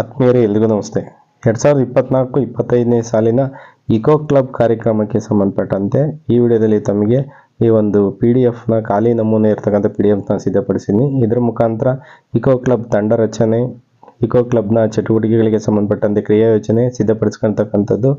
ಆತ್ಮೀಯರೇ ಎಲ್ರಿಗೂ ನಮಸ್ತೆ. ಎರಡು ಸಾವಿರದ ಇಪ್ಪತ್ನಾಲ್ಕು ಇಪ್ಪತ್ತೈದನೇ ಸಾಲಿನ ಇಕೋ ಕ್ಲಬ್ ಕಾರ್ಯಕ್ರಮಕ್ಕೆ ಸಂಬಂಧಪಟ್ಟಂತೆ ಈ ವಿಡಿಯೋದಲ್ಲಿ ತಮಗೆ ಈ ಒಂದು ಪಿ ಡಿ ಎಫ್ನ ಖಾಲಿ ನಮೂನೆ ಇರ್ತಕ್ಕಂಥ ಪಿ ಡಿ ಎಫ್ನ ಸಿದ್ಧಪಡಿಸಿದ್ದೀನಿ. ಇದರ ಮುಖಾಂತರ ಇಕೋ ಕ್ಲಬ್ ತಂಡ ರಚನೆ, ಇಕೋ ಕ್ಲಬ್ನ ಚಟುವಟಿಕೆಗಳಿಗೆ ಸಂಬಂಧಪಟ್ಟಂತೆ ಕ್ರಿಯಾ ಯೋಜನೆ ಸಿದ್ಧಪಡಿಸ್ಕೊಂತಕ್ಕಂಥದ್ದು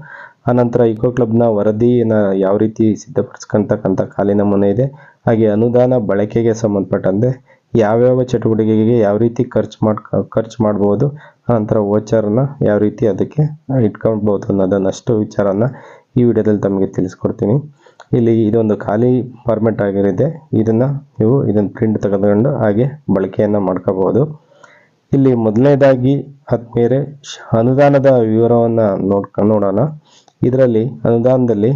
ಆನಂತರ ಇಕೋ ಕ್ಲಬ್ನ ವರದಿನ ಯಾವ ರೀತಿ ಸಿದ್ಧಪಡಿಸ್ಕೊಂತಕ್ಕಂಥ ಖಾಲಿ ನಮೂನೆ ಇದೆ, ಹಾಗೆ ಅನುದಾನ ಬಳಕೆಗೆ ಸಂಬಂಧಪಟ್ಟಂತೆ ಯಾವ್ಯಾವ ಚಟುವಟಿಕೆಗೆ ಯಾವ ರೀತಿ ಖರ್ಚು ಮಾಡ್ ಖರ್ಚು ಮಾಡ್ಬೋದು ಆನಂತರ ವೋಚರನ್ನ ಯಾವ ರೀತಿ ಅದಕ್ಕೆ ಇಟ್ಕೊಳ್ಬೋದು ಅನ್ನೋದನ್ನಷ್ಟು ವಿಚಾರನ ಈ ವಿಡಿಯೋದಲ್ಲಿ ತಮಗೆ ತಿಳಿಸ್ಕೊಡ್ತೀನಿ. ಇಲ್ಲಿ ಇದೊಂದು ಖಾಲಿ ಫಾರ್ಮೆಟ್ ಆಗಿರುತ್ತೆ. ಇದನ್ನು ನೀವು ಇದನ್ನು ಪ್ರಿಂಟ್ ತೆಗೆದುಕೊಂಡು ಹಾಗೆ ಬಳಕೆಯನ್ನು ಮಾಡ್ಕೋಬೋದು ಇಲ್ಲಿ ಮೊದಲನೇದಾಗಿ ಆದ್ಮೇಲೆ ಅನುದಾನದ ವಿವರವನ್ನು ನೋಡ್ಕ ನೋಡೋಣ. ಇದರಲ್ಲಿ ಅನುದಾನದಲ್ಲಿ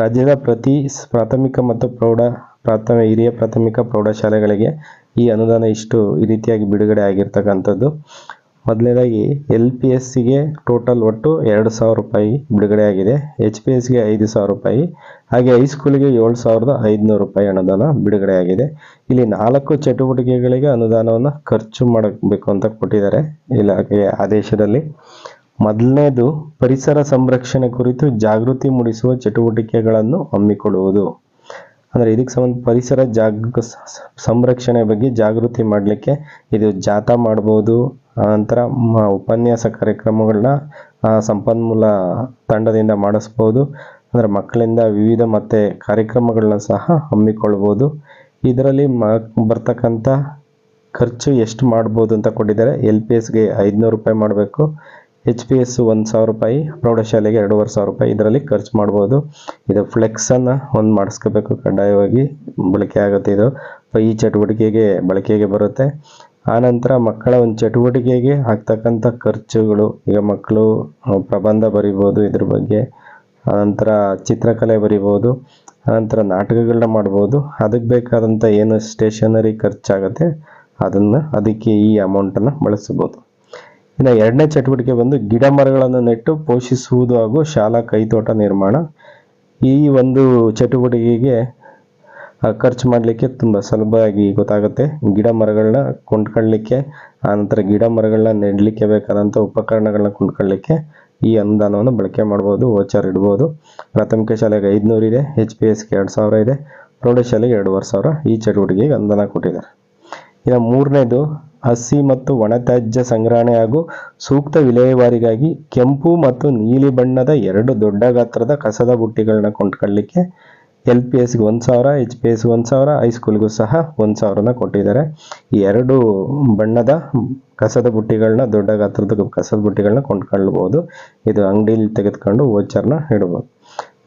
ರಾಜ್ಯದ ಪ್ರತಿ ಪ್ರಾಥಮಿಕ ಮತ್ತು ಪ್ರೌಢ ಪ್ರಾಥಮಿಕ ಹಿರಿಯ ಪ್ರಾಥಮಿಕ ಪ್ರೌಢಶಾಲೆಗಳಿಗೆ ಈ ಅನುದಾನ ಇಷ್ಟು ಈ ರೀತಿಯಾಗಿ ಬಿಡುಗಡೆ ಆಗಿರ್ತಕ್ಕಂಥದ್ದು. ಮೊದಲನೇದಾಗಿ ಎಲ್ ಪಿ ಎಸ್ ಸಿಗೆ ಟೋಟಲ್ ಒಟ್ಟು ಎರಡು ಸಾವಿರ ರೂಪಾಯಿ ಬಿಡುಗಡೆ ಆಗಿದೆ ಎಚ್ ಪಿ ಎಸ್ಗೆ ಐದು ಸಾವಿರ ರೂಪಾಯಿ, ಹಾಗೆ ಹೈಸ್ಕೂಲಿಗೆ ಏಳು ಸಾವಿರದ ಐದುನೂರು ರೂಪಾಯಿ ಅನುದಾನ ಬಿಡುಗಡೆ ಆಗಿದೆ ಇಲ್ಲಿ ನಾಲ್ಕು ಚಟುವಟಿಕೆಗಳಿಗೆ ಅನುದಾನವನ್ನು ಖರ್ಚು ಮಾಡಬೇಕು ಅಂತ ಕೊಟ್ಟಿದ್ದಾರೆ ಇಲಾಖೆಯ ಆದೇಶದಲ್ಲಿ. ಮೊದಲನೇದು, ಪರಿಸರ ಸಂರಕ್ಷಣೆ ಕುರಿತು ಜಾಗೃತಿ ಮೂಡಿಸುವ ಚಟುವಟಿಕೆಗಳನ್ನು ಹಮ್ಮಿಕೊಳ್ಳುವುದು. ಅಂದರೆ ಇದಕ್ಕೆ ಸಂಬಂಧ ಪರಿಸರ ಜಾಗ ಸಂರಕ್ಷಣೆ ಬಗ್ಗೆ ಜಾಗೃತಿ ಮಾಡಲಿಕ್ಕೆ ಇದು ಜಾಥಾ ಮಾಡ್ಬೋದು. ನಂತರ ಉಪನ್ಯಾಸ ಕಾರ್ಯಕ್ರಮಗಳನ್ನ ಸಂಪನ್ಮೂಲ ತಂಡದಿಂದ ಮಾಡಿಸ್ಬೋದು. ಅಂದರೆ ಮಕ್ಕಳಿಂದ ವಿವಿಧ ಮತ್ತೆ ಕಾರ್ಯಕ್ರಮಗಳನ್ನ ಸಹ ಹಮ್ಮಿಕೊಳ್ಬೋದು. ಇದರಲ್ಲಿ ಮ, ಬರ್ತಕ್ಕಂಥ ಖರ್ಚು ಎಷ್ಟು ಮಾಡ್ಬೋದು ಅಂತ ಕೊಟ್ಟಿದ್ದಾರೆ. ಎಲ್ ಪಿ ಎಸ್ಗೆ ಐದುನೂರು ರೂಪಾಯಿ ಮಾಡಬೇಕು. ಎಚ್ ಪಿ ಎಸ್ ಒಂದು ಸಾವಿರ ರೂಪಾಯಿ, ಪ್ರೌಢಶಾಲೆಗೆ ಎರಡೂವರೆ ಸಾವಿರ ರೂಪಾಯಿ ಇದರಲ್ಲಿ ಖರ್ಚು ಮಾಡ್ಬೋದು. ಇದು ಫ್ಲೆಕ್ಸನ್ನು ಒಂದು ಮಾಡಿಸ್ಕೋಬೇಕು ಕಡ್ಡಾಯವಾಗಿ, ಬಳಕೆ ಆಗುತ್ತೆ ಇದು. ಈ ಚಟುವಟಿಕೆಗೆ ಬಳಕೆಗೆ ಬರುತ್ತೆ. ಆನಂತರ ಮಕ್ಕಳ ಒಂದು ಚಟುವಟಿಕೆಗೆ ಆಗ್ತಕ್ಕಂಥ ಖರ್ಚುಗಳು, ಈಗ ಮಕ್ಕಳು ಪ್ರಬಂಧ ಬರಿಬೋದು ಇದ್ರ ಬಗ್ಗೆ. ಆನಂತರ ಚಿತ್ರಕಲೆ ಬರಿಬೋದು ಆನಂತರ ನಾಟಕಗಳನ್ನ ಮಾಡ್ಬೋದು. ಅದಕ್ಕೆ ಬೇಕಾದಂಥ ಏನು ಸ್ಟೇಷನರಿ ಖರ್ಚಾಗುತ್ತೆ, ಅದನ್ನು ಅದಕ್ಕೆ ಈ ಅಮೌಂಟನ್ನು ಬಳಸ್ಬೋದು. ಇನ್ನು ಎರಡನೇ ಚಟುವಟಿಕೆ ಬಂದು ಗಿಡ ಮರಗಳನ್ನು ನೆಟ್ಟು ಪೋಷಿಸುವುದು ಹಾಗೂ ಶಾಲಾ ಕೈತೋಟ ನಿರ್ಮಾಣ. ಈ ಒಂದು ಚಟುವಟಿಕೆಗೆ ಖರ್ಚು ಮಾಡಲಿಕ್ಕೆ ತುಂಬ ಸುಲಭವಾಗಿ ಗೊತ್ತಾಗುತ್ತೆ. ಗಿಡ ಮರಗಳನ್ನ ಕೊಂಡ್ಕೊಳ್ಳಿಕ್ಕೆ ಆನಂತರ ಗಿಡ ಮರಗಳನ್ನ ನೆಡಲಿಕ್ಕೆ ಬೇಕಾದಂಥ ಉಪಕರಣಗಳನ್ನ ಕೊಂಡ್ಕೊಳ್ಳಿಕ್ಕೆ ಈ ಅನುದಾನವನ್ನು ಬಳಕೆ ಮಾಡ್ಬೋದು, ವೋಚರ್ ಇಡ್ಬೋದು. ಪ್ರಾಥಮಿಕ ಶಾಲೆಗೆ ಐದುನೂರು ಇದೆ ಎಚ್ ಪಿ ಎಸ್ಗೆ ಎರಡು ಸಾವಿರ ಇದೆ, ಪ್ರೌಢಶಾಲೆಗೆ ಎರಡೂವರೆ ಸಾವಿರ ಈ ಚಟುವಟಿಕೆಗೆ ಅನುದಾನ ಕೊಟ್ಟಿದ್ದಾರೆ. ಇನ್ನು ಮೂರನೇದು ಹಸಿ ಮತ್ತು ಒಣತ್ಯಾಜ್ಯ ಸಂಗ್ರಹಣೆ ಹಾಗೂ ಸೂಕ್ತ ವಿಲೇವಾರಿಗಾಗಿ ಕೆಂಪು ಮತ್ತು ನೀಲಿ ಬಣ್ಣದ ಎರಡು ದೊಡ್ಡ ಗಾತ್ರದ ಕಸದ ಬುಟ್ಟಿಗಳನ್ನ ಕೊಂಡ್ಕೊಳ್ಳಿಕ್ಕೆ ಎಲ್ ಪಿ ಎಸ್ಗೆ ಒಂದು ಸಾವಿರ, ಎಚ್ ಪಿ ಎಸ್ಗೆ ಒಂದು ಸಾವಿರ ಹೈಸ್ಕೂಲ್ಗೂ ಸಹ ಒಂದು ಸಾವಿರನ ಕೊಟ್ಟಿದ್ದಾರೆ. ಈ ಎರಡು ಬಣ್ಣದ ಕಸದ ಬುಟ್ಟಿಗಳನ್ನ, ದೊಡ್ಡ ಗಾತ್ರದ ಕಸದ ಬುಟ್ಟಿಗಳನ್ನ ಕೊಂಡ್ಕೊಳ್ಬೋದು. ಇದು ಅಂಗಡಿಲಿ ತೆಗೆದುಕೊಂಡು ವೋಚರ್ನ ಇಡ್ಬೋದು.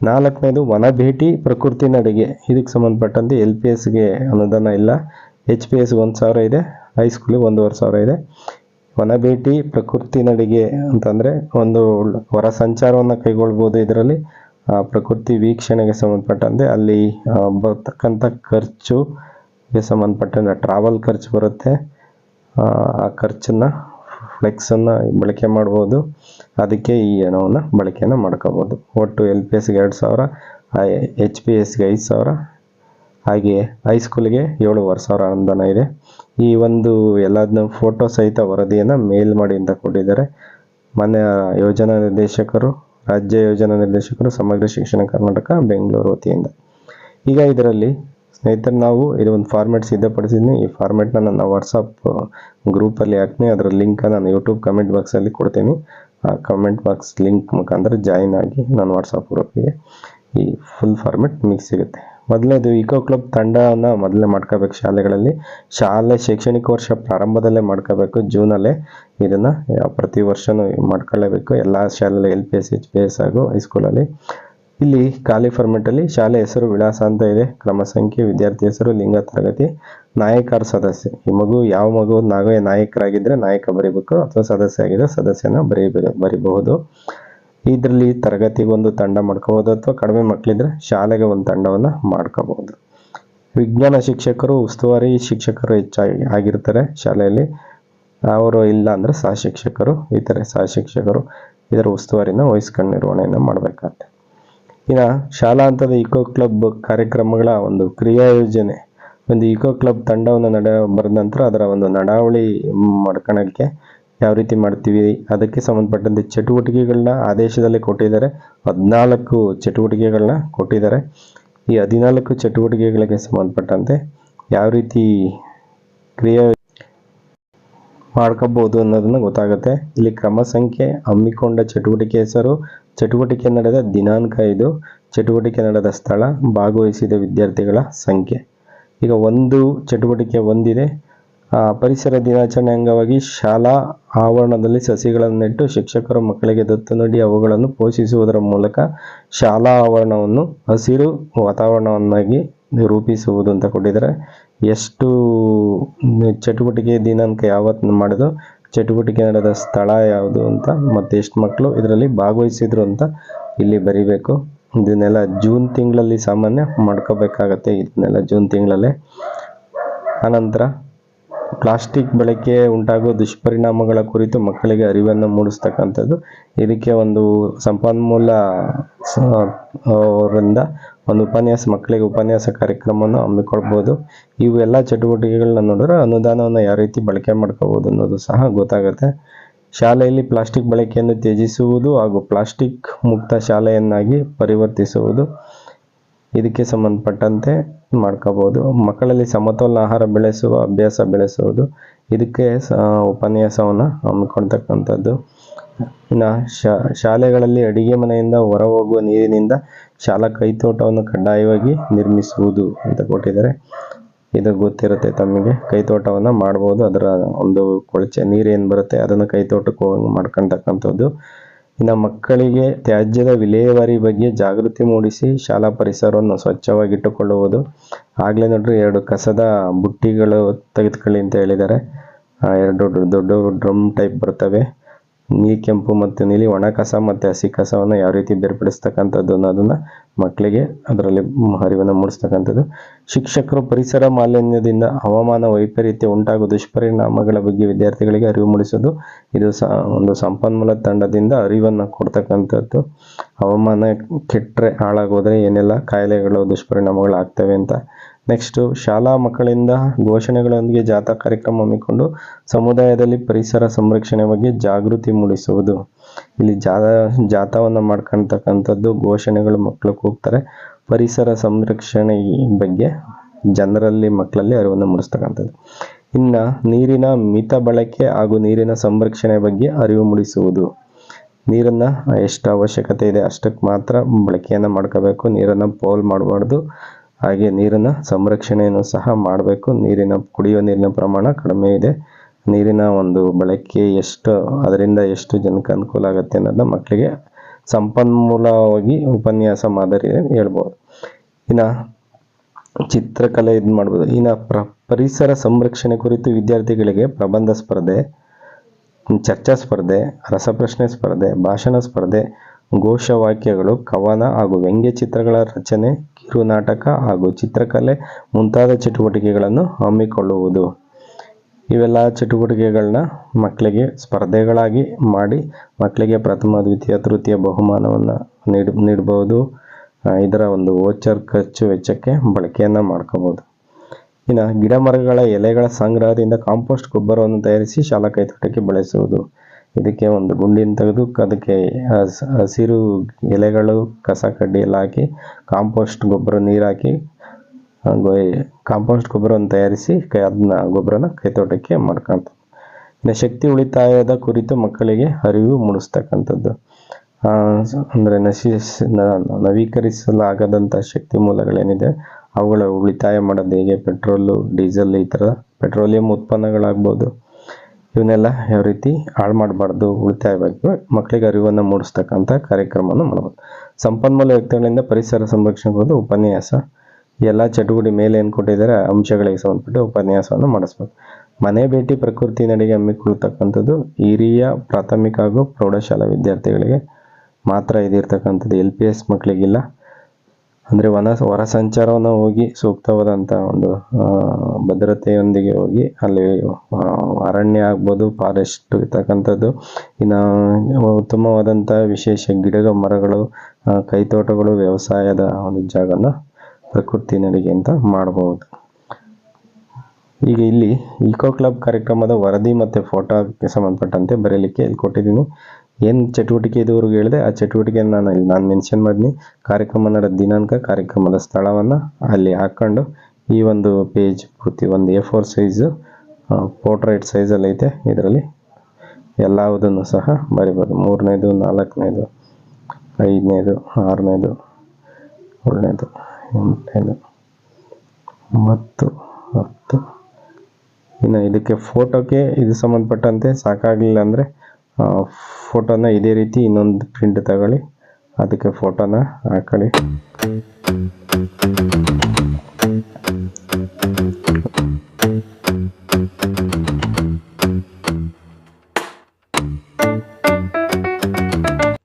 ನಾಲ್ಕನೇದು ವನ ಭೇಟಿ ಪ್ರಕೃತಿ ನಡಿಗೆ. ಇದಕ್ಕೆ ಸಂಬಂಧಪಟ್ಟಂತೆ ಎಲ್ ಪಿ ಎಸ್ಗೆ ಅನುದಾನ ಇಲ್ಲ. ಎಚ್ ಪಿ ಎಸ್ ಒಂದು ಸಾವಿರ ಇದೆ ಹೈಸ್ಕೂಲಿಗೆ ಒಂದೂವರೆ ಸಾವಿರ ಇದೆ. ವನ ಭೇಟಿ ಪ್ರಕೃತಿ ನಡಿಗೆ ಅಂತಂದರೆ ಒಂದು ಹೊರ ಸಂಚಾರವನ್ನು ಕೈಗೊಳ್ಬೋದು ಇದರಲ್ಲಿ. ಪ್ರಕೃತಿ ವೀಕ್ಷಣೆಗೆ ಸಂಬಂಧಪಟ್ಟಂತೆ ಅಲ್ಲಿ ಬರ್ತಕ್ಕಂಥ ಖರ್ಚುಗೆ ಸಂಬಂಧಪಟ್ಟಂತೆ ಟ್ರಾವೆಲ್ ಖರ್ಚು ಬರುತ್ತೆ. ಆ ಖರ್ಚನ್ನು ಫ್ಲೆಕ್ಸನ್ನು ಬಳಕೆ ಮಾಡ್ಬೋದು. ಅದಕ್ಕೆ ಈ ಹಣವನ್ನು ಬಳಕೆಯನ್ನು ಮಾಡ್ಕೋಬೋದು. ಒಟ್ಟು ಎಲ್ ಪಿ ಎಸ್ಗೆ ಎರಡು ಸಾವಿರ ಎಚ್ ಪಿ ಎಸ್ಗೆ ಐದು ಸಾವಿರ ಹಾಗೆ ಹೈಸ್ಕೂಲಿಗೆ ಏಳುವರೆ ಸಾವಿರ ಅನುದಾನ ಇದೆ. ಈ ಒಂದು ಎಲ್ಲದನ್ನ ಫೋಟೋ ಸಹಿತ ವರದಿಯನ್ನು ಮೇಲ್ ಮಾಡಿ ಅಂತ ಕೊಟ್ಟಿದ್ದಾರೆ. ಮಾನ್ಯ ಯೋಜನಾ ನಿರ್ದೇಶಕರು, ರಾಜ್ಯ ಯೋಜನಾ ನಿರ್ದೇಶಕರು, ಸಮಗ್ರ ಶಿಕ್ಷಣ ಕರ್ನಾಟಕ, ಬೆಂಗಳೂರು ವತಿಯಿಂದ. ಈಗ ಇದರಲ್ಲಿ ಸ್ನೇಹಿತರು, ನಾವು ಇದು ಒಂದು ಫಾರ್ಮೆಟ್ ಸಿದ್ಧಪಡಿಸಿದ್ದೀನಿ ಈ ಫಾರ್ಮೆಟ್ನ ನನ್ನ ವಾಟ್ಸಪ್ ಗ್ರೂಪಲ್ಲಿ ಹಾಕ್ತೀನಿ. ಅದರ ಲಿಂಕ್ ನಾನು ಯೂಟ್ಯೂಬ್ ಕಮೆಂಟ್ ಬಾಕ್ಸಲ್ಲಿ ಕೊಡ್ತೀನಿ. ಆ ಕಮೆಂಟ್ ಬಾಕ್ಸ್ ಲಿಂಕ್ ಮುಖಾಂತರ ಜಾಯಿನ್ ಆಗಿ ನನ್ನ ವಾಟ್ಸಪ್ ಗ್ರೂಪಿಗೆ ಈ ಫುಲ್ ಫಾರ್ಮೆಟ್ ನಿಮಗೆ ಸಿಗುತ್ತೆ. ಮೊದಲನೇದು ಇಕೋ ಕ್ಲಬ್ ತಂಡವನ್ನು ಮೊದಲೇ ಮಾಡ್ಕೋಬೇಕು ಶಾಲೆಗಳಲ್ಲಿ. ಶಾಲೆ ಶೈಕ್ಷಣಿಕ ವರ್ಷ ಪ್ರಾರಂಭದಲ್ಲೇ ಮಾಡ್ಕೋಬೇಕು, ಜೂನಲ್ಲೇ ಇದನ್ನು ಪ್ರತಿ ವರ್ಷವೂ ಮಾಡ್ಕೊಳ್ಳೇಬೇಕು. ಎಲ್ಲ ಶಾಲೆಯಲ್ಲಿ L P S, H P S ಹಾಗೂ ಹೈಸ್ಕೂಲಲ್ಲಿ. ಇಲ್ಲಿ ಖಾಲಿ ಫಾರ್ಮೆಟಲ್ಲಿ ಶಾಲೆ ಹೆಸರು ವಿಳಾಸ ಅಂತ ಇದೆ. ಕ್ರಮ ಸಂಖ್ಯೆ, ವಿದ್ಯಾರ್ಥಿ ಹೆಸರು, ಲಿಂಗ ತರಗತಿ, ನಾಯಕರ ಸದಸ್ಯ. ಈ ಮಗು ಯಾವ ಮಗು ನಾವೇ ನಾಯಕರಾಗಿದ್ದರೆ ನಾಯಕ ಬರೀಬೇಕು ಅಥವಾ ಸದಸ್ಯ ಆಗಿದ್ದರೆ ಸದಸ್ಯನ ಬರೀಬೇಕು ಬರಿಬಹುದು. ಇದರಲ್ಲಿ ತರಗತಿಗೆ ಒಂದು ತಂಡ ಮಾಡ್ಕೋಬೋದು ಅಥವಾ ಕಡಿಮೆ ಮಕ್ಕಳಿದ್ರೆ ಶಾಲೆಗೆ ಒಂದು ತಂಡವನ್ನು ಮಾಡ್ಕೋಬಹುದು ವಿಜ್ಞಾನ ಶಿಕ್ಷಕರು ಉಸ್ತುವಾರಿ ಶಿಕ್ಷಕರು ಹೆಚ್ಚಾಗಿ ಆಗಿರ್ತಾರೆ ಶಾಲೆಯಲ್ಲಿ. ಅವರು ಇಲ್ಲ ಅಂದರೆ ಸಹ ಶಿಕ್ಷಕರು, ಇತರೆ ಸಹ ಶಿಕ್ಷಕರು ಇದರ ಉಸ್ತುವಾರಿನ ವಹಿಸ್ಕೊಂಡು ನಿರ್ವಹಣೆಯನ್ನು ಮಾಡಬೇಕಾಗುತ್ತೆ ಇನ್ನು ಶಾಲಾ ಹಂತದ ಇಕೋ ಕ್ಲಬ್ ಕಾರ್ಯಕ್ರಮಗಳ ಒಂದು ಕ್ರಿಯಾ ಯೋಜನೆ. ಒಂದು ಇಕೋ ಕ್ಲಬ್ ತಂಡವನ್ನು ನಡೆ ಬರೆದ ನಂತರ ಅದರ ಒಂದು ನಡಾವಳಿ ಮಾಡ್ಕೊಳ್ಳೋಕ್ಕೆ ಯಾವ ರೀತಿ ಮಾಡ್ತೀವಿ, ಅದಕ್ಕೆ ಸಂಬಂಧಪಟ್ಟಂತೆ ಚಟುವಟಿಕೆಗಳನ್ನ ಆದೇಶದಲ್ಲಿ ಕೊಟ್ಟಿದ್ದಾರೆ. ಹದಿನಾಲ್ಕು ಚಟುವಟಿಕೆಗಳನ್ನ ಕೊಟ್ಟಿದ್ದಾರೆ. ಈ ಹದಿನಾಲ್ಕು ಚಟುವಟಿಕೆಗಳಿಗೆ ಸಂಬಂಧಪಟ್ಟಂತೆ ಯಾವ ರೀತಿ ಕ್ರಿಯೆ ಮಾಡ್ಕೋಬಹುದು ಅನ್ನೋದನ್ನ ಗೊತ್ತಾಗುತ್ತೆ. ಇಲ್ಲಿ ಕ್ರಮ ಸಂಖ್ಯೆ ಹಮ್ಮಿಕೊಂಡ ಚಟುವಟಿಕೆ ಹೆಸರು, ಚಟುವಟಿಕೆ ನಡೆದ ದಿನಾಂಕ ಇದು, ಚಟುವಟಿಕೆ ನಡೆದ ಸ್ಥಳ, ಭಾಗವಹಿಸಿದ ವಿದ್ಯಾರ್ಥಿಗಳ ಸಂಖ್ಯೆ. ಈಗ ಒಂದು ಚಟುವಟಿಕೆ ಒಂದಿದೆ. ಪರಿಸರ ದಿನಾಚರಣೆ ಅಂಗವಾಗಿ ಶಾಲಾ ಆವರಣದಲ್ಲಿ ಸಸಿಗಳನ್ನು ನೆಟ್ಟು ಶಿಕ್ಷಕರು ಮಕ್ಕಳಿಗೆ ದತ್ತು ನೀಡಿ ಅವುಗಳನ್ನು ಪೋಷಿಸುವುದರ ಮೂಲಕ ಶಾಲಾ ಆವರಣವನ್ನು, ಹಸಿರು ವಾತಾವರಣವನ್ನಾಗಿ ರೂಪಿಸುವುದು ಅಂತ ಕೊಟ್ಟಿದ್ದಾರೆ. ಎಷ್ಟು ಚಟುವಟಿಕೆ ದಿನಾಂಕ ಯಾವತ್ತು ಮಾಡಿದ್ರು, ಚಟುವಟಿಕೆ ನಡೆದ ಸ್ಥಳ ಯಾವುದು ಅಂತ ಮತ್ತೆ ಎಷ್ಟು ಮಕ್ಕಳು ಇದರಲ್ಲಿ ಭಾಗವಹಿಸಿದ್ರು ಅಂತ ಇಲ್ಲಿ ಬರಿಬೇಕು. ಇದನ್ನೆಲ್ಲ ಜೂನ್ ತಿಂಗಳಲ್ಲಿ ಸಾಮಾನ್ಯ ಮಾಡ್ಕೋಬೇಕಾಗತ್ತೆ, ಇದನ್ನೆಲ್ಲ ಜೂನ್ ತಿಂಗಳಲ್ಲೇ. ಆನಂತರ ಪ್ಲಾಸ್ಟಿಕ್ ಬಳಕೆ ಉಂಟಾಗುವ ದುಷ್ಪರಿಣಾಮಗಳ ಕುರಿತು ಮಕ್ಕಳಿಗೆ ಅರಿವನ್ನು ಮೂಡಿಸ್ತಕ್ಕಂಥದ್ದು. ಇದಕ್ಕೆ ಒಂದು ಸಂಪನ್ಮೂಲ ಅವರಿಂದ ಒಂದು ಉಪನ್ಯಾಸ, ಮಕ್ಕಳಿಗೆ ಉಪನ್ಯಾಸ ಕಾರ್ಯಕ್ರಮವನ್ನು ಹಮ್ಮಿಕೊಳ್ಬೋದು. ಇವು ಎಲ್ಲ ಚಟುವಟಿಕೆಗಳನ್ನ ನೋಡಿದ್ರೆ ಅನುದಾನವನ್ನು ಯಾವ ರೀತಿ ಬಳಕೆ ಮಾಡ್ಕೋಬೋದು ಅನ್ನೋದು ಸಹ ಗೊತ್ತಾಗುತ್ತೆ. ಶಾಲೆಯಲ್ಲಿ ಪ್ಲಾಸ್ಟಿಕ್ ಬಳಕೆಯನ್ನು ತ್ಯಜಿಸುವುದು ಹಾಗೂ ಪ್ಲಾಸ್ಟಿಕ್ ಮುಕ್ತ ಶಾಲೆಯನ್ನಾಗಿ ಪರಿವರ್ತಿಸುವುದು ಇದಕ್ಕೆ ಸಂಬಂಧಪಟ್ಟಂತೆ ಮಾಡ್ಕೋಬಹುದು. ಮಕ್ಕಳಲ್ಲಿ ಸಮತೋಲನ ಆಹಾರ ಬೆಳೆಸುವ ಅಭ್ಯಾಸ ಬೆಳೆಸುವುದು. ಇದಕ್ಕೆ ಸ- ಉಪನ್ಯಾಸವನ್ನು ಹಮ್ಮಿಕೊಳ್ತಕ್ಕಂಥದ್ದು. ಇನ್ನು ಶಾಲೆಗಳಲ್ಲಿ ಅಡುಗೆ ಮನೆಯಿಂದ ಹೊರಹೋಗುವ ನೀರಿನಿಂದ ಶಾಲಾ ಕೈತೋಟವನ್ನು ಕಡ್ಡಾಯವಾಗಿ ನಿರ್ಮಿಸುವುದು ಅಂತ ಕೊಟ್ಟಿದ್ದಾರೆ. ಇದು ಗೊತ್ತಿರುತ್ತೆ ತಮಗೆ ಕೈತೋಟವನ್ನು ಮಾಡ್ಬೋದು. ಅದರ ಒಂದು ಕೊಳಚೆ ನೀರೇನು ಬರುತ್ತೆ ಅದನ್ನು ಕೈತೋಟಕ್ಕೆ ಹೋಗಿ ಮಾಡ್ಕೊಳ್ತಕ್ಕಂಥದ್ದು ಇನ್ನು ಮಕ್ಕಳಿಗೆ ತ್ಯಾಜ್ಯದ ವಿಲೇವಾರಿ ಬಗ್ಗೆ ಜಾಗೃತಿ ಮೂಡಿಸಿ ಶಾಲಾ ಪರಿಸರವನ್ನು ಸ್ವಚ್ಛವಾಗಿಟ್ಟುಕೊಳ್ಳುವುದು. ಆಗ್ಲೇ ನೋಡ್ರಿ ಎರಡು ಕಸದ ಬುಟ್ಟಿಗಳು ತೆಗೆದುಕೊಳ್ಳಿ ಅಂತ ಹೇಳಿದ್ದಾರೆ. ಎರಡು ದೊಡ್ಡ ಡ್ರಮ್ ಟೈಪ್ ಬರ್ತವೆ. ನೀಲಿ ಕೆಂಪು ಮತ್ತು ನೀಲಿ, ಒಣ ಕಸ ಮತ್ತು ಹಸಿ ಕಸವನ್ನು ಯಾವ ರೀತಿ ಬೇರ್ಪಡಿಸ್ತಕ್ಕಂಥದ್ದು ಅನ್ನೋದನ್ನು ಮಕ್ಕಳಿಗೆ ಅದರಲ್ಲಿ ಅರಿವನ್ನು ಮೂಡಿಸ್ತಕ್ಕಂಥದ್ದು. ಶಿಕ್ಷಕರು ಪರಿಸರ ಮಾಲಿನ್ಯದಿಂದ ಹವಾಮಾನ ವೈಪರೀತ್ಯ ಉಂಟಾಗುವ ದುಷ್ಪರಿಣಾಮಗಳ ಬಗ್ಗೆ ವಿದ್ಯಾರ್ಥಿಗಳಿಗೆ ಅರಿವು ಮೂಡಿಸೋದು ಇದು ಸ, ಒಂದು ಸಂಪನ್ಮೂಲ ತಂಡದಿಂದ ಅರಿವನ್ನು ಕೊಡ್ತಕ್ಕಂಥದ್ದು. ಹವಾಮಾನ ಕೆಟ್ಟರೆ ಹಾಳಾಗೋದ್ರೆ ಏನೆಲ್ಲ ಕಾಯಿಲೆಗಳು, ದುಷ್ಪರಿಣಾಮಗಳು ಆಗ್ತವೆ ಅಂತ ನೆಕ್ಸ್ಟು ಶಾಲಾ ಮಕ್ಕಳಿಂದ ಘೋಷಣೆಗಳೊಂದಿಗೆ ಜಾಥಾ ಕಾರ್ಯಕ್ರಮ ಹಮ್ಮಿಕೊಂಡು ಸಮುದಾಯದಲ್ಲಿ ಪರಿಸರ ಸಂರಕ್ಷಣೆ ಬಗ್ಗೆ ಜಾಗೃತಿ ಮೂಡಿಸುವುದು. ಇಲ್ಲಿ ಜಾ ಜಾಥಾವನ್ನು ಮಾಡ್ಕೊಳ್ತಕ್ಕಂಥದ್ದು ಘೋಷಣೆಗಳು ಮಕ್ಕಳು ಹೋಗ್ತಾರೆ. ಪರಿಸರ ಸಂರಕ್ಷಣೆ ಬಗ್ಗೆ ಜನರಲ್ಲಿ, ಮಕ್ಕಳಲ್ಲಿ ಅರಿವನ್ನು ಮೂಡಿಸ್ತಕ್ಕಂಥದ್ದು. ಇನ್ನು ನೀರಿನ ಮಿತ ಬಳಕೆ ಹಾಗೂ ನೀರಿನ ಸಂರಕ್ಷಣೆ ಬಗ್ಗೆ ಅರಿವು ಮೂಡಿಸುವುದು. ನೀರನ್ನು ಎಷ್ಟು ಅವಶ್ಯಕತೆ ಇದೆ ಅಷ್ಟಕ್ಕೆ ಮಾತ್ರ ಬಳಕೆಯನ್ನು ಮಾಡ್ಕೋಬೇಕು. ನೀರನ್ನು ಪೋಲ್ ಮಾಡಬಾರ್ದು. ಹಾಗೆ ನೀರಿನ ಸಂರಕ್ಷಣೆಯನ್ನು ಸಹ ಮಾಡಬೇಕು. ನೀರಿನ ಕುಡಿಯುವ ನೀರಿನ ಪ್ರಮಾಣ ಕಡಿಮೆ ಇದೆ. ನೀರಿನ ಒಂದು ಬಳಕೆ ಎಷ್ಟು, ಅದರಿಂದ ಎಷ್ಟು ಜನಕ್ಕೆ ಅನುಕೂಲ ಆಗುತ್ತೆ ಅನ್ನೋದನ್ನ ಮಕ್ಕಳಿಗೆ ಸಂಪನ್ಮೂಲವಾಗಿ ಉಪನ್ಯಾಸ ಮಾದರಿ ಹೇಳ್ಬೋದು. ಇನ್ನು ಚಿತ್ರಕಲೆ ಇದು ಮಾಡ್ಬೋದು. ಇನ್ನು ಪ್ರ, ಪರಿಸರ ಸಂರಕ್ಷಣೆ ಕುರಿತು ವಿದ್ಯಾರ್ಥಿಗಳಿಗೆ ಪ್ರಬಂಧ ಸ್ಪರ್ಧೆ, ಚರ್ಚಾ ಸ್ಪರ್ಧೆ, ರಸಪ್ರಶ್ನೆ ಸ್ಪರ್ಧೆ, ಭಾಷಣ ಸ್ಪರ್ಧೆ ಘೋಷವಾಕ್ಯಗಳು, ಕವನ ಹಾಗೂ ವ್ಯಂಗ್ಯ ಚಿತ್ರಗಳ ರಚನೆ, ಕಿರುನಾಟಕ ಹಾಗೂ ಚಿತ್ರಕಲೆ ಮುಂತಾದ ಚಟುವಟಿಕೆಗಳನ್ನು ಹಮ್ಮಿಕೊಳ್ಳುವುದು. ಇವೆಲ್ಲ ಚಟುವಟಿಕೆಗಳನ್ನ ಮಕ್ಕಳಿಗೆ ಸ್ಪರ್ಧೆಗಳಾಗಿ ಮಾಡಿ ಮಕ್ಕಳಿಗೆ ಪ್ರಥಮ, ದ್ವಿತೀಯ, ತೃತೀಯ ಬಹುಮಾನವನ್ನು ನೀಡ್ ನೀಡಬಹುದು ಇದರ ಒಂದು ಓಚರ್ ಖರ್ಚು ವೆಚ್ಚಕ್ಕೆ ಬಳಕೆಯನ್ನು ಮಾಡ್ಕೋಬೋದು. ಇನ್ನು ಗಿಡ ಮರಗಳ ಎಲೆಗಳ ಸಂಗ್ರಹದಿಂದ ಕಾಂಪೋಸ್ಟ್ ಗೊಬ್ಬರವನ್ನು ತಯಾರಿಸಿ ಶಾಲಾ ಕೈತೋಟಕ್ಕೆ ಬಳಸುವುದು. ಇದಕ್ಕೆ ಒಂದು ಗುಂಡಿನ ತೆಗೆದು ಅದಕ್ಕೆ ಹಸ್- ಹಸಿರು ಎಲೆಗಳು, ಕಸ ಕಡ್ಡಿ ಎಲ್ಲ ಹಾಕಿ, ಕಾಂಪೋಸ್ಟ್ ಗೊಬ್ಬರ ನೀರು ಹಾಕಿ ಕಾಂಪೋಸ್ಟ್ ಗೊಬ್ಬರವನ್ನು ತಯಾರಿಸಿ ಕೈ, ಅದನ್ನ ಗೊಬ್ಬರನ ಕೈತೋಟಕ್ಕೆ ಮಾಡ್ಕೊಂತ ಇನ್ನು ಶಕ್ತಿ ಉಳಿತಾಯದ ಕುರಿತು ಮಕ್ಕಳಿಗೆ ಅರಿವು ಮೂಡಿಸ್ತಕ್ಕಂಥದ್ದು. ಅಂದರೆ ಸ- ಅಂದ್ರೆ ನಶಿಸ್ ನ- ನವೀಕರಿಸಲಾಗದಂಥ ಶಕ್ತಿ ಮೂಲಗಳೇನಿದೆ, ಅವುಗಳ ಉಳಿತಾಯ ಮಾಡೋದು ಹೇಗೆ? ಪೆಟ್ರೋಲು, ಡೀಸೆಲ್ ಈ ಥರ, ಪೆಟ್ರೋಲಿಯಂ ಉತ್ಪನ್ನಗಳಾಗ್ಬೋದು ಇವನ್ನೆಲ್ಲ ಯಾವ ರೀತಿ ಹಾಳು ಮಾಡಬಾರ್ದು ಉಳಿತಾಯವಾಗಿ ಮಕ್ಕಳಿಗೆ ಅರಿವನ್ನು ಮೂಡಿಸ್ತಕ್ಕಂಥ ಕಾರ್ಯಕ್ರಮವನ್ನು ಮಾಡ್ಬೋದು. ಸಂಪನ್ಮೂಲ ವ್ಯಕ್ತಿಗಳಿಂದ ಪರಿಸರ ಸಂರಕ್ಷಣೆ ಉಪನ್ಯಾಸ. ಎಲ್ಲ ಚಟುವಟಿಕೆ ಮೇಲೆ ಏನು ಕೊಟ್ಟಿದ್ದಾರೆ ಅಂಶಗಳಿಗೆ ಸಂಬಂಧಪಟ್ಟು ಉಪನ್ಯಾಸವನ್ನು ಮಾಡಿಸ್ಬೋದು. ಮನೆ ಭೇಟಿ ಪ್ರಕೃತಿ ನಡಿಗೆ ಹಮ್ಮಿಕೊಳ್ತಕ್ಕಂಥದ್ದು ಹಿರಿಯ, ಪ್ರಾಥಮಿಕ ಹಾಗೂ ಪ್ರೌಢಶಾಲಾ ವಿದ್ಯಾರ್ಥಿಗಳಿಗೆ ಮಾತ್ರ ಇದಿರ್ತಕ್ಕಂಥದ್ದು ಎಲ್ ಪಿ ಎಸ್ ಮಕ್ಕಳಿಗಿಲ್ಲ ಅಂದರೆ ವನ ಹೊರ ಸಂಚಾರವನ್ನು ಹೋಗಿ ಸೂಕ್ತವಾದಂಥ ಒಂದು ಭದ್ರತೆಯೊಂದಿಗೆ ಹೋಗಿ ಅಲ್ಲಿ ಅರಣ್ಯ ಆಗ್ಬೋದು, ಫಾರೆಸ್ಟ್ ಇರ್ತಕ್ಕಂಥದ್ದು. ಇನ್ನು ಉತ್ತಮವಾದಂಥ ವಿಶೇಷ ಗಿಡ ಮರಗಳು ಕೈತೋಟಗಳು, ವ್ಯವಸಾಯದ ಒಂದು ಜಾಗನ ಪ್ರಕೃತಿ ನಡಿಗೆ ಅಂತ ಮಾಡಬಹುದು ಈಗ ಇಲ್ಲಿ ಇಕೋ ಕ್ಲಬ್ ಕಾರ್ಯಕ್ರಮದ ವರದಿ ಮತ್ತು ಫೋಟೋಗೆ ಸಂಬಂಧಪಟ್ಟಂತೆ ಬರೀಲಿಕ್ಕೆ ಇಲ್ಲಿ ಕೊಟ್ಟಿದ್ದೀನಿ. ಏನು ಚಟುವಟಿಕೆ ಇದುವರೆಗೂ ಹೇಳಿದೆ, ಆ ಚಟುವಟಿಕೆಯನ್ನು ನಾನು ಇಲ್ಲಿ ನಾನು ಮೆನ್ಷನ್ ಮಾಡಿದ್ನಿ ಕಾರ್ಯಕ್ರಮ ನಡೆದ ದಿನಾಂಕ, ಕಾರ್ಯಕ್ರಮದ ಸ್ಥಳವನ್ನು ಅಲ್ಲಿ ಹಾಕ್ಕೊಂಡು ಈ ಒಂದು ಪೇಜ್ ಪೂರ್ತಿ ಒಂದು ಎ ಫೋರ್ ಸೈಜು ಪೋರ್ಟ್ರೈಟ್ ಸೈಜಲ್ಲಿ ಐತೆ. ಇದರಲ್ಲಿ ಎಲ್ಲವುದನ್ನು ಸಹ ಬರಿಬೋದು. ಮೂರನೇದು, ನಾಲ್ಕನೇದು, ಐದನೇದು, ಆರನೇದು, ಏಳನೇದು, ಎಂಟನೇದು, ಒಂಬತ್ತು, ಹತ್ತು. ಇನ್ನು ಇದಕ್ಕೆ ಫೋಟೋಕ್ಕೆ ಇದು ಸಂಬಂಧಪಟ್ಟಂತೆ ಸಾಕಾಗಲಿಲ್ಲ ಅಂದರೆ ಫೋಟೋನ ಇದೇ ರೀತಿ ಇನ್ನೊಂದು ಪ್ರಿಂಟ್ ತಗೊಳ್ಳಿ. ಅದಕ್ಕೆ ಫೋಟೋನ ಹಾಕೊಳ್ಳಿ.